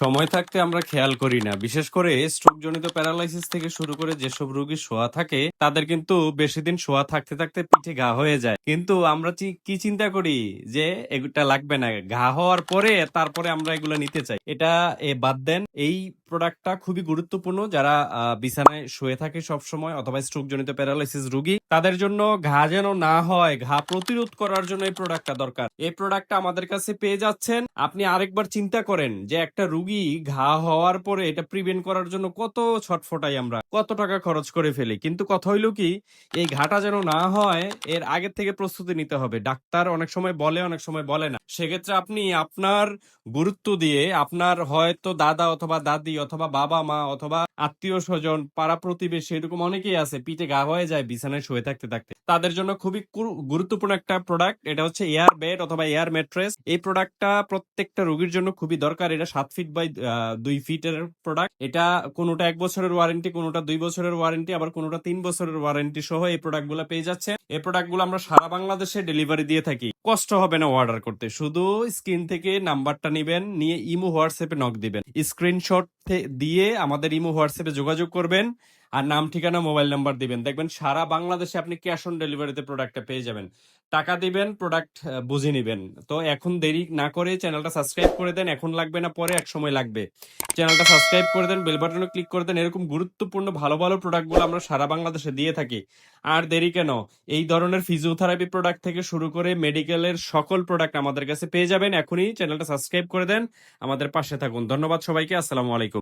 সময় থাকতে আমরা খেয়াল করি না। বিশেষ করে স্ট্রোক জনিত প্যারালাইসিস থেকে শুরু করে যেসব রোগী শোয়া থাকে, তাদের কিন্তু বেশি দিন শোয়া থাকতে থাকতে পিঠে ঘা হয়ে যায়। কিন্তু আমরা কি চিন্তা করি যে এগুলা লাগবে না। ঘা হওয়ার পরে তারপরে আমরা এগুলো নিতে চাই। এটা এ বাদ দেন, এই প্রোডাক্টটা খুবই গুরুত্বপূর্ণ। যারা বিছানায় শুয়ে থাকে সব সময় অথবা স্ট্রোক জনিত প্যারালাইসিস রোগী, তাদের জন্য ঘা যেন না হয়, ঘা প্রতিরোধ করার জন্য এই প্রোডাক্টটা দরকার। এই প্রোডাক্টটা আমাদের কাছে পেয়ে যাচ্ছেন। আপনি আরেকবার চিন্তা করেন যে একটা রুগী ঘা হওয়ার পরে এটা প্রিভেন্ট করার জন্য কত ছটফটাই আমরা, কত টাকা খরচ করে ফেলি। কিন্তু কথা হইল কি, এই ঘাটা যেন না হয়, এর আগের থেকে প্রস্তুতি নিতে হবে। ডাক্তার অনেক সময় বলে, অনেক সময় বলে না। সেক্ষেত্রে আপনি আপনার গুরুত্ব দিয়ে আপনার হয়তো দাদা অথবা দাদি অথবা বাবা, মা অথবা আত্মীয় স্বজন, পাড়া প্রতিবেশী এরকম অনেকেই আছে, পিঠে গা হয়ে যায়, বিছানায় শুয়ে থাকতে থাকতে। তাদের জন্য খুবই গুরুত্বপূর্ণ একটা প্রোডাক্ট এটা হচ্ছে এয়ার বেড অথবা এয়ার ম্যাট্রেস এই প্রোডাক্টটা প্রত্যেকটা রোগীর জন্য খুবই দরকার। এটা সাত ফিট বাই দুই ফিটের প্রোডাক্ট এটা কোনোটা এক বছরের ওয়ারেন্টি কোনোটা দুই বছরের ওয়ারেন্টি আবার কোনোটা তিন বছরের ওয়ারেন্টি সহ এই প্রোডাক্টগুলো পেয়ে যাচ্ছে এই প্রোডাক্টগুলো আমরা সারা বাংলাদেশে ডেলিভারি দিয়ে থাকি। কষ্ট হবে না অর্ডার করতে। শুধু স্ক্রিন থেকে নাম্বারটা নিবেন, নিয়ে ইমো হোয়াটসঅ্যাপে নক দিবেন। স্ক্রিনশট দিয়ে আমাদের ইমো হোয়াটসঅ্যাপে যোগাযোগ করবেন। আর নাম, ঠিকানা, মোবাইল নাম্বার দিবেন। দেখবেন সারা বাংলাদেশে আপনি ক্যাশ অন ডেলিভারিতে প্রোডাক্টটা পেয়ে যাবেন। টাকা দিবেন প্রোডাক্ট বুঝে নিবেন। তো এখন দেরি না করে চ্যানেলটা সাবস্ক্রাইব করে দেন। এখন লাগবে না পরে, এক সময় লাগবে। চ্যানেলটা সাবস্ক্রাইব করে দেন বেল বাটনে ক্লিক করে দেন। এরকম গুরুত্বপূর্ণ ভালো ভালো প্রোডাক্টগুলো আমরা সারা বাংলাদেশে দিয়ে থাকি। আর দেরি কেন? এই ধরনের ফিজিওথেরাপি প্রোডাক্ট থেকে শুরু করে মেডিকেলের সকল প্রোডাক্ট আমাদের কাছে পেয়ে যাবেন। এখনই চ্যানেলটা সাবস্ক্রাইব করে দেন। আমাদের পাশে থাকুন। ধন্যবাদ সবাইকে। আসসালামু আলাইকুম।